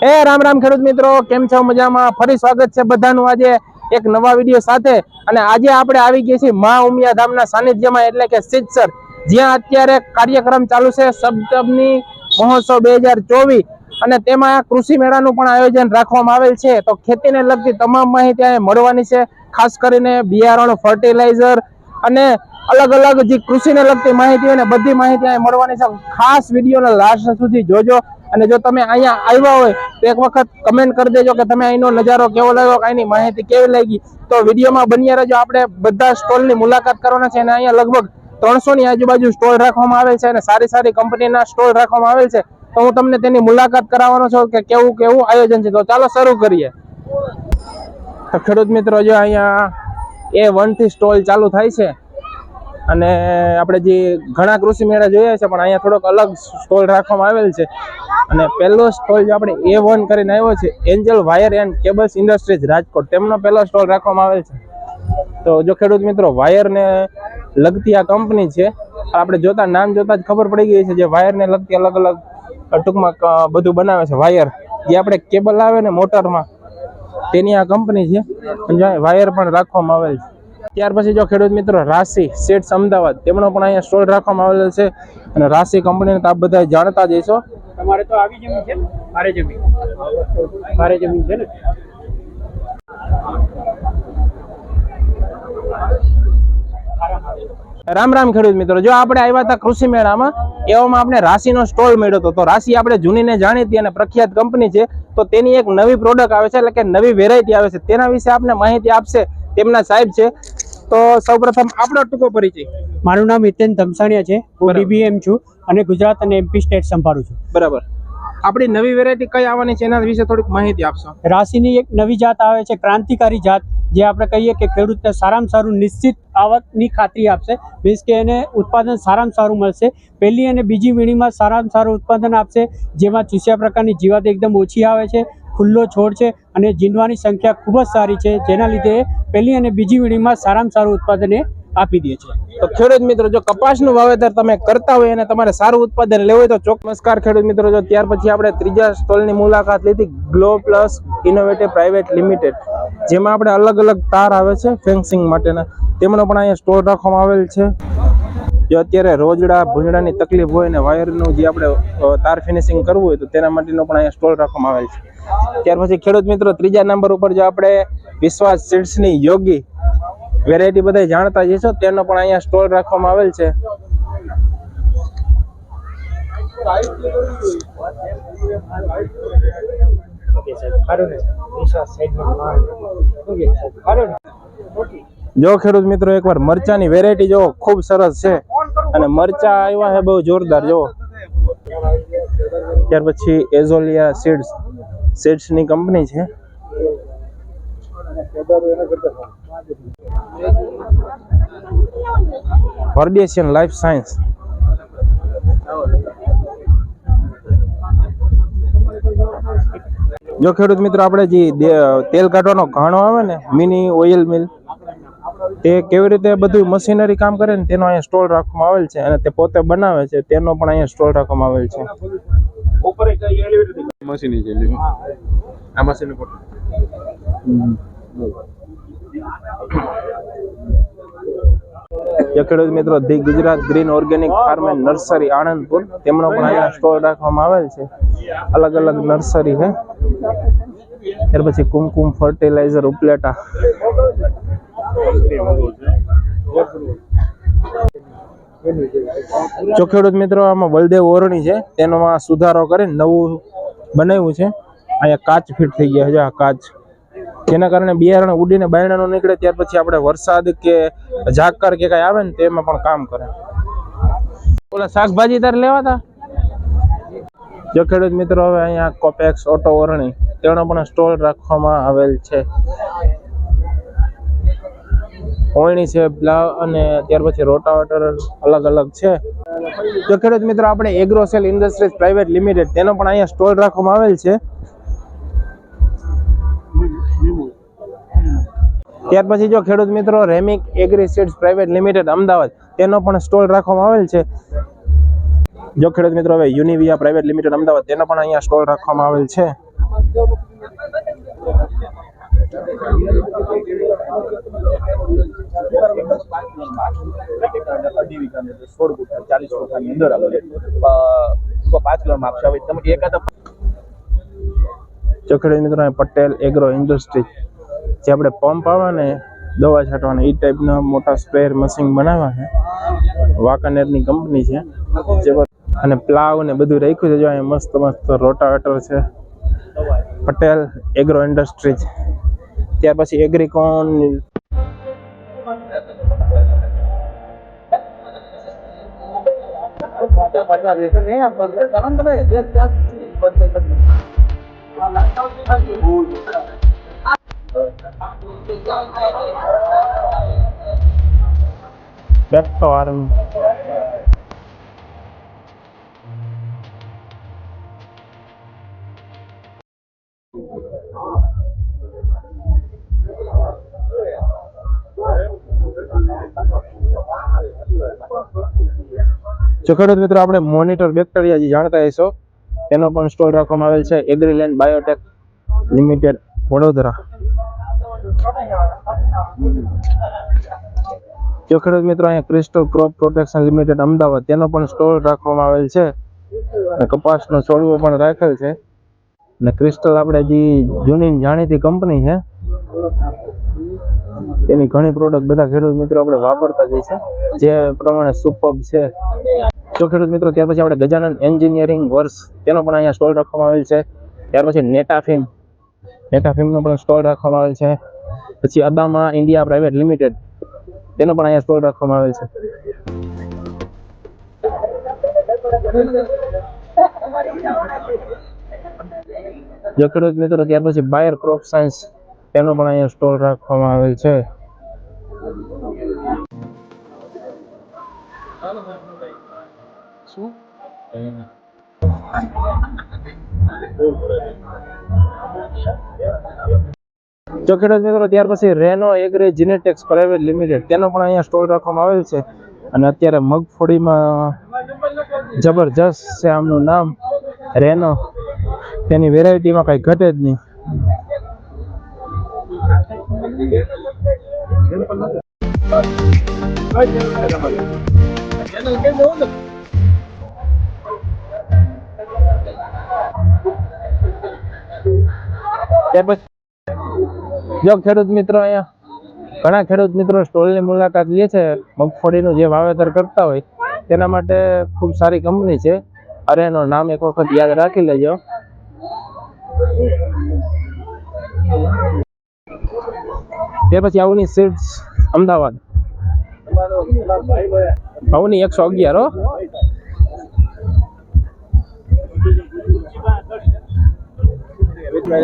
એ રામ રામ ખેડૂત મિત્રો, કેમ છો? મજામાં? ફરી સ્વાગત છે બધાનું આજે એક નવા વીડિયો સાથે. અને આજે આપણે આવી ગયા છીએ મા ઉમિયા ધામના સાનિધ્યમાં, એટલે કે સિદ્ધસર, જ્યાં અત્યારે કાર્યક્રમ ચાલુ છે સપ્તમની મહોત્સવ બે હજાર ચોવીસ. અને તેમાં કૃષિ મેળાનું પણ આયોજન રાખવામાં આવેલ છે. તો ખેતીને લગતી તમામ માહિતી અહીંયા મળવાની છે, ખાસ કરીને બિયારણ ફર્ટિલાઇઝર અને અલગ અલગ જે કૃષિને લગતી માહિતી અને બધી માહિતી અહીંયા મળવાની છે. ખાસ વિડીયોને લાસ્ટ સુધી જોજો. અને જો તમે અહીંયા આવ્યા હોય, તો એક વખત કમેન્ટ કરી દેજો કે તમે અહીંનો નજારો કેવો લાગ્યો અહીંની માહિતી કેવી લાગી. તો વિડીયોમાં બન્યા રહેજો. આપણે બધા સ્ટોલની મુલાકાત કરવાના છે અને અહીંયા લગભગ ત્રણસો ની આજુબાજુ સ્ટોલ રાખવામાં આવેલ છે અને સારી સારી કંપનીના સ્ટોલ રાખવામાં આવેલ છે. તો હું તમને તેની મુલાકાત કરાવવાનો છું કે કેવું કેવું આયોજન છે. તો ચાલો શરૂ કરીએ. ખેડૂત મિત્રો, જો અહીંયા એ વનથી સ્ટોલ ચાલુ થાય છે અને આપણે જે ઘણા કૃષિ મેળા જોયા છે, પણ અહીંયા થોડોક અલગ સ્ટોલ રાખવામાં આવેલ છે. અને પહેલો સ્ટોલ જો આપણે એ વન કરીને આવ્યો છે angel wire and cables industries Rajkot. તેમનો પહેલો સ્ટોલ રાખવામાં આવેલ છે. તો જો ખેડૂત મિત્રો વાયરને લગતી આ કંપની છે, આપણે જોતા, નામ જોતા જ ખબર પડી ગઈ છે જે વાયરને લગતી અલગ અલગ ટૂંકમાં બધું બનાવે છે વાયર જે આપણે કેબલ આવે ને મોટરમાં, તેની આ કંપની છે. વાયર પણ રાખવામાં આવેલ છે. ત્યાર પછી જો ખેડૂત મિત્રો રાશિ સેટ્સ અમદાવાદ તેમનો પણ અહીંયા સ્ટોલ રાખવામાં આવેલો છે અને રાશિ કંપનીને તો આપ બધા જાણતા જ હશો. તમારે તો આવી જમીન છે મારે જમીન. મારે જમીન છે ને? રામ રામ ખેડૂત મિત્રો જો આપણે આવ્યા હતા કૃષિ મેળામાં એવામાં આપણે રાશિનો સ્ટોલ મળ્યો હતો. તો રાશિ આપણે જૂનીને જાણીતી અને પ્રખ્યાત કંપની છે. તો તેની એક નવી પ્રોડક્ટ આવે છે એટલે કે નવી વેરાયટી આવે છે. તેના વિશે આપને માહિતી આપશે. તેમના સાહેબ છે. તો સૌપ્રથમ આપણો ટૂંકો પરિચય. મારું નામ હિતેન ધમસાણિયા છે. હું. ડીબીએમ છું અને ગુજરાત અને એમપી સ્ટેટ સંભાળું છું. બરાબર. આપણી નવી વેરાયટી કઈ આવવાની છે? એના વિશે થોડીક માહિતી આપશો. રાશિની એક નવી જાત આવે છે ક્રાંતિકારી જાત જે આપણે કહીએ કે ખેડૂતને સારામાં સારું નિશ્ચિત આવકની ખાતરી આપશે. મીન્સ કે એને ઉત્પાદન સારામાં સારું મળશે. પહેલી અને બીજી વીણીમાં સારામાં સારું ઉત્પાદન આપશે જેમાં ચૂસ્યા પ્રકારની જીવાત એકદમ ઓછી આવે છે. ખુલ્લો છોડ છે અને જીંડવાની સંખ્યા ખૂબ જ સારી છે, જેના લીધે પહેલી અને બીજી વીણીમાં સારામાં સારું ઉત્પાદન એ આપી દે છે. તો ખેડૂત મિત્રો, જો કપાસનું વાવેતર તમે કરતા હોય અને તમારે સારું ઉત્પાદન લેવું હોય તો ચોક્કસકાર ખેડૂત મિત્રો, જો ત્યાર પછી આપણે ત્રીજા સ્ટોલની મુલાકાત લીધી, glow plus innovative private limited, જેમાં આપણે અલગ અલગ તાર આવે છે ફેન્સિંગ માટેના. તેમનો પણ અહીંયા સ્ટોલ રાખવામાં આવેલ છે. જો અત્યારે રોજડા ભૂંજડાની તકલીફ હોય ને વાયરનું જે આપણે તાર ફિનિશિંગ કરવું હોય તો તેના માટેનો પણ અહીંયા સ્ટોલ રાખવામાં આવેલ છે. ત્યાર પછી ખેડૂત મિત્રો ત્રીજા નંબર ઉપર જો આપણે વિશ્વાસ સીડ્સની યોગી વેરાયટી બધા જાણતા જ છો તેનો પણ અહીંયા સ્ટોલ રાખવામાં આવેલ છે. જો ખેડૂત મિત્રો એકવાર મરચાની વેરાયટી જો ખૂબ સરસ છે. અને મરચા આવ્યા છે, બહુ જોરદાર જો ત્યાર પછી એઝોલિયા સીડ્સ. સીડ્સની કંપની છે. વર્ડિએશિયન લાઈફ સાયન્સ. જો ખેડૂત મિત્રો, આપણે જે તેલ કાઢવાનો ઘાણો આવે ને, મિની ઓઇલ મિલ તે કેવી રીતે બધું મશીનરી કામ કરે ને તેનો અહીંયા સ્ટોલ રાખવામાં આવેલ છે અને તે પોતે બનાવે છે તેનો પણ અહીંયા સ્ટોલ રાખવામાં આવેલ છે. મશીન છે આ મશીન ખેડૂત મિત્રો the Gujarat green organic farm and nursery Anandpur. તેમનો પણ અહીંયા સ્ટોલ રાખવામાં આવેલ છે. અલગ અલગ નર્સરી છે. ત્યાર પછી કુમકુમ ફર્ટિલાઇઝર ઉપલેટા. જો મિત્રો, આમાં બલદેવ ઓરણી છે. તેનોમાં સુધારો કરીને નવું બનાવ્યું છે. અહીંયા કાચ ફિટ થઈ ગયા છે કાચ. જેના કારણે બિયારણ ઉડીને બાયણાનો નીકળે, ત્યાર પછી આપણે વરસાદ કે ઝાકર કે કઈ આવે ને, તેમાં પણ કામ કરે. ઓલા શાકભાજી તારે લેવા તા? જો ખેડૂત મિત્રો, હવે અહીંયા કોપેક્સ ઓટો ઓરણી. તેનો પણ સ્ટોલ રાખવામાં આવેલ છે. ઓળણી છે અને ત્યાર પછી રોટાવેટર અલગ અલગ છે. જો ખેડૂત મિત્રો, આપણે એગ્રોસેલ ઇન્ડસ્ટ્રીઝ પ્રાઇવેટ લિમિટેડ, તેનો પણ અહીંયા સ્ટોલ રાખવામાં આવેલ છે. ત્યાર પછી જો ખેડૂત મિત્રો, રેમિક agri seeds private limited, Ahmedabad, તેનો પણ સ્ટોલ રાખવામાં આવેલ છે. જો ખેડૂત મિત્રો, હવે યુનિવિયા પ્રાઇવેટ લિમિટેડ, અમદાવાદ, તેનો પણ અહીંયા સ્ટોલ રાખવામાં આવેલ છે. અઢી ચોખડી મિત્રો પટેલ એગ્રો ઇન્ડસ્ટ્રી જે આપણે પંપ આવે ને, દવા છાંટવાના એ ટાઈપના મોટા સ્પ્રેયર મશીન બનાવ્યા છે. વાંકાનેરની કંપની છે. અને પ્લાવ ને બધું રાખ્યું છે. જો અહીં મસ્ત મસ્ત રોટાવેટર છે. પટેલ એગ્રો ઇન્ડસ્ટ્રીઝ ત્યાર પછી એગ્રીકોન બેક ફાર્મ જો ખેડૂત મિત્રો, આપણે મોનિટર બેક્ટેરિયા જે જાણતા હશો, તેનો પણ સ્ટોલ રાખવામાં આવેલ છે. Agriland biotech limited Vadodara. જો ખેડૂત મિત્રો, અહીંયા crystal crop protection limited Ahmedabad, તેનો પણ સ્ટોલ રાખવામાં આવેલ છે. અને કપાસનો છોડવો પણ રાખેલ છે. અને ક્રિસ્ટલ આપણે જે જૂની જાણીતી કંપની છે, તેની ઘણી પ્રોડક્ટ બધા ખેડૂત મિત્રો આપણે વાપરતા જઈશું જે પ્રમાણે સુપબ છે. જો ખેડૂત મિત્રો, ત્યાર પછી આપણે ગજાનંદ એન્જિનિયરિંગ વર્ષ, તેનો પણ અહીંયા સ્ટોલ રાખવામાં આવેલ છે. ત્યાર પછી નેટાફિમ, નેટાફિમનો પણ સ્ટોલ રાખવામાં આવેલ છે. પછી અદામા ઇન્ડિયા પ્રાઇવેટ લિમિટેડ, તેનો પણ અહીંયા સ્ટોલ રાખવામાં આવેલ છે. જો ખેડૂત મિત્રો, ત્યાર પછી બાયર ક્રોપ સાયન્સ તેનો પણ અહીંયા સ્ટોલ રાખવામાં આવેલ છે. જો ખેડૂત મિત્રો, ત્યાર પછી Reno agri genetics private limited તેનો પણ અહીંયા સ્ટોલ રાખવામાં આવેલ છે. અને અત્યારે મગફળીમાં જબરજસ્ત છે આમનું નામ રેનો તેની વેરાયટીમાં કંઈ ઘટે જ નહીં. જો ખેડૂત મિત્રો અહીંયા ઘણા ખેડૂત મિત્રો સ્ટોલની મુલાકાત લે છે, મગફળીનું જે વાવેતર કરતા હોય, તેના માટે ખૂબ સારી કંપની છે. અરે એનું નામ એક વખત યાદ રાખી લેજો. તે પછી આવની સીડ્સ, અમદાવાદ. આવની એકસો અગિયાર હો. જો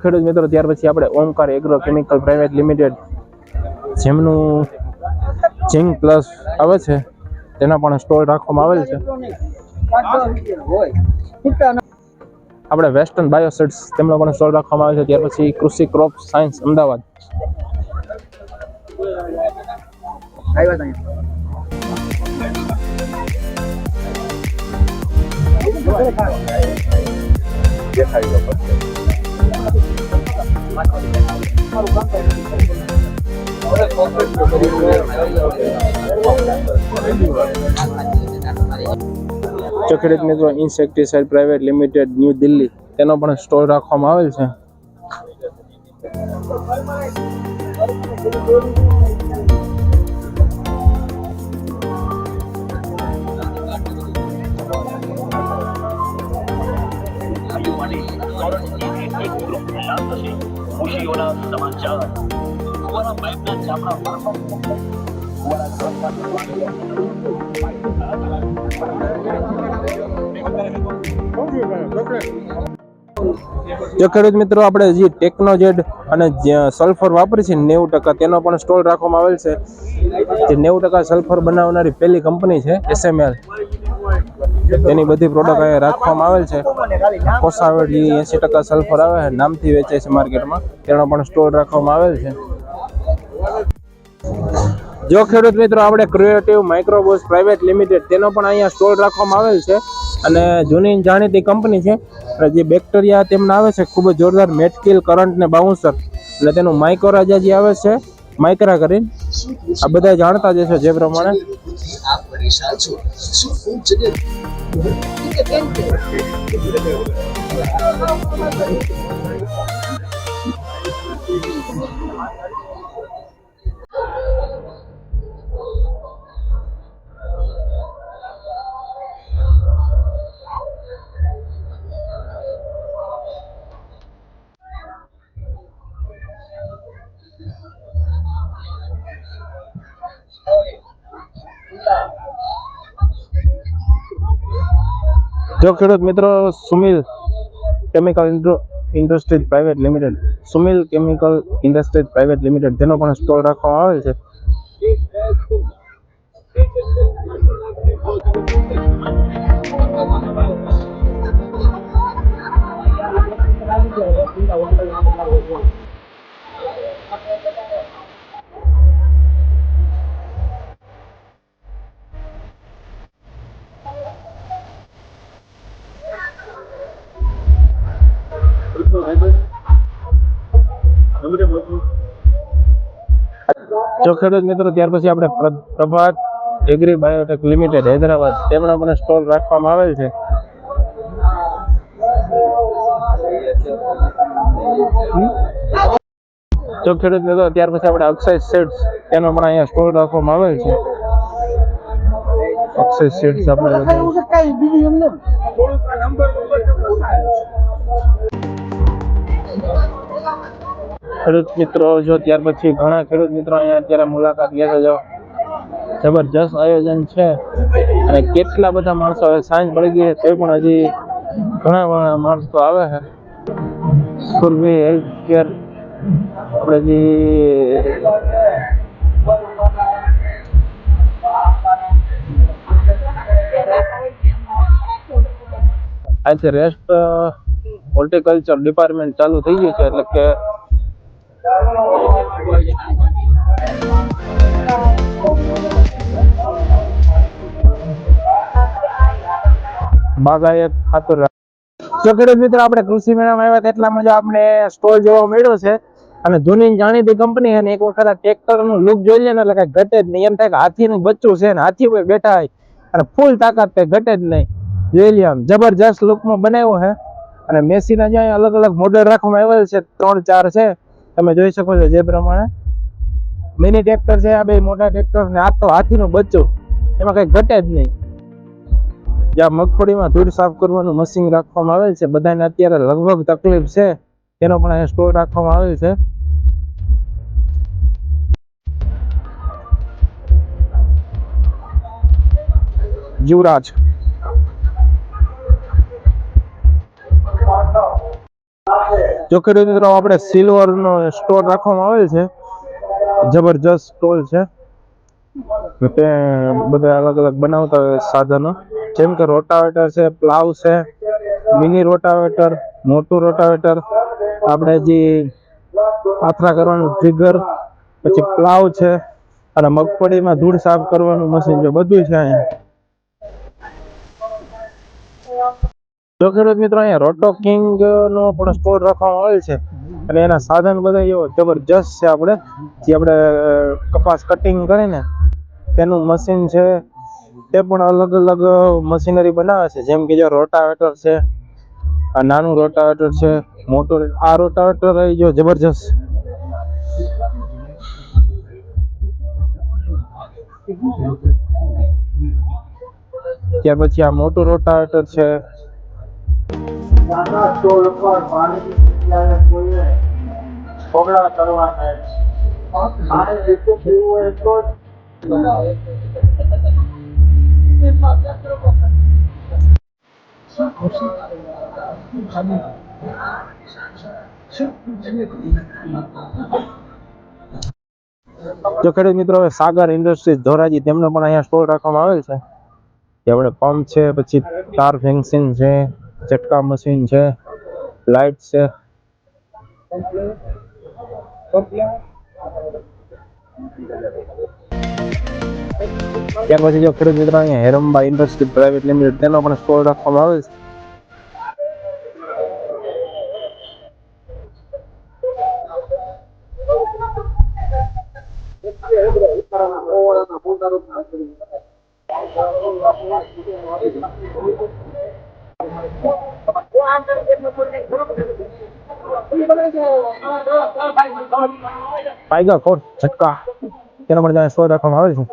ખેડૂત મિત્રો, ત્યાર પછી આપણે Omkar agro chemical private limited જેમનું જિંક પ્લસ આવે છે, તેના પણ સ્ટોલ રાખવામાં આવેલ છે. આપણે વેસ્ટર્ન બાયોસેટ્સ તેમનો પણ સ્ટોલ રાખવામાં આવે છે. ત્યાર પછી કૃષિ ક્રોપ સાયન્સ અમદાવાદ. દેખાડી દો તો ખેડૂત મિત્રો insecticide private limited new Delhi તેનો પણ સ્ટોર રાખવામાં આવેલ છે. ખુશીઓના સમાચાર તો ખેડૂત મિત્રો, આપણે જે ટેકનોજેડ અને સલ્ફર વાપરી છે, નેવું ટકા તેનો પણ સ્ટોલ રાખવામાં આવેલ છે. જે નેવું ટકા સલ્ફર બનાવનારી પહેલી કંપની છે એસએમએલ તેની બધી પ્રોડક્ટ અહીંયા રાખવામાં આવેલ છે. કોસાવેડ જે એંસી ટકા સલ્ફર આવે છે, નામથી વેચાય છે માર્કેટમાં તેનો પણ સ્ટોલ રાખવામાં આવેલ છે. જો ખેડૂત મિત્રો, આપણે ક્રિએટિવ માઇક્રોબોસ પ્રાઇવેટ લિમિટેડ તેનો પણ અહીંયા સ્ટોલ રાખવામાં આવેલ છે અને જૂની જાણીતી કંપની છે. જે બેક્ટેરિયા તેમના આવે છે, ખૂબ જ જોરદાર મેટકિલ કરંટ ને બાઉન્સર એટલે તેનું માઇક્રોરાજા જે આવે છે. માઇક્રા કરીને. આ બધા જાણતા જ હશે જે પ્રમાણે. આપ પરેશાન છો શું ખૂબ જગ્યા જો ખેડૂત મિત્રો, Sumil chemical industries private limited Sumil chemical industries private limited તેનો પણ સ્ટોલ રાખવામાં આવેલ છે. ખેડૂત મિત્રો, ત્યાર પછી આપણે પ્ર- Prabhat agri biotech limited Hyderabad તેમણે પણ સ્ટોલ રાખવામાં આવેલ છે. જો ખેડૂત મિત્રો, ત્યાર પછી આપણે અક્ષય સીડ્સ તેનો પણ અહીંયા સ્ટોલ રાખવામાં આવેલ છે. અક્ષય સીડ્સ આપણે ખેડૂત મિત્રો, જો ત્યાર પછી ઘણા ખેડૂત મિત્રો અહીંયા અત્યારે મુલાકાત લેતા જાઓ જબરજસ્ત આયોજન છે. અને કેટલા બધા માણસો હવે સાંજ પડી ગઈ છે તો પણ હજી ઘણા ઘણા માણસો આવે છે. સુરભી હેલ્થ કેર આપણે જે આજે રેસ્ટ હોર્ટિકલ્ચર ડિપાર્ટમેન્ટ ચાલુ થઈ ગયું છે, એટલે કે બાગાયત ખાતર છે. અને એક વખત આ લુક જોઈ ને એટલે કઈ ઘટે જ નહીં. એમ થાય કે હાથીનું બચ્ચું છે ને હાથી પર બેઠા હોય અને ફૂલ તાકાત તે ઘટે જ નહીં. જોઈ લે આમ, જબરજસ્ત લુકમાં બનાવ્યો છે. અને મેસીના ના અહીંયા અલગ અલગ મોડેલ રાખવામાં આવેલ છે, ત્રણ ચાર છે. તમે જોઈ શકો છો જે પ્રમાણે મિની ટ્રેક્ટર છે, આ બે મોટા ટ્રેક્ટર ને આ તો હાથીનું બચ્ચું. એમાં કઈ ઘટે જ નહીં. જ્યાં મગફળીમાં ધૂળ સાફ કરવાનું મશીન રાખવામાં આવેલ છે, બધાને અત્યારે લગભગ તકલીફ છે. તેનો પણ અહીંયા સ્ટોર રાખવામાં આવેલ છે. યુવરાજ. જો ખેડૂત મિત્રો આપણે સિલ્વર નો સ્ટોર રાખવામાં આવેલ છે. જબરજસ્ત સ્ટોલ છે. તે બધા અલગ અલગ બનાવતા હોય સાધનો. જેમ કે રોટાવેટર છે પ્લાવ છે મિની રોટાવેટર મોટું રોટાવેટર આપણે જે પાથરા કરવાનું ટ્રિગર પછી પ્લાવ છે, અને મગફળીમાં ધૂળ સાફ કરવાનું મશીન છે, બધું છે અહીંયા. જો ખેડૂત મિત્રો, અહીંયા રોટો કિંગ નો પણ સ્ટોર રાખવામાં આવેલ છે. અને એના સાધન બધા એવો જબરજસ્ત છે આપણે. જે આપણે કપાસ કટિંગ કરીને તેનું મશીન છે. તે પણ અલગ અલગ મશીનરી બનાવે છે. જેમ કે જો રોટાવેટર છે, આ નાનું રોટાવેટર છે, મોટું આ રોટાવેટર જો જબરજસ્ત. ત્યાર પછી આ મોટું રોટાવેટર છે. જો ખેડૂત મિત્રો સાગર ઇન્ડસ્ટ્રીઝ ધોરાજી તેમનો પણ અહીંયા સ્ટોલ રાખવામાં આવેલ છે. કે આપણે પંપ છે, પછી તાર ફેન્સિંગ છે ચટકા મશીન છે લાઇટ છે ત્યાર પછી જો ખેડૂત મિત્રો અહીંયા હેરંબા ઇન્ડસ્ટ્રી પ્રાઇવેટ લિમિટેડ તેનો પણ સ્ટોલ રાખવામાં આવે છે. પાયગા કોણ? ઝટકા. તેના ત્યાં સ્ટોલ રાખવામાં આવે છે.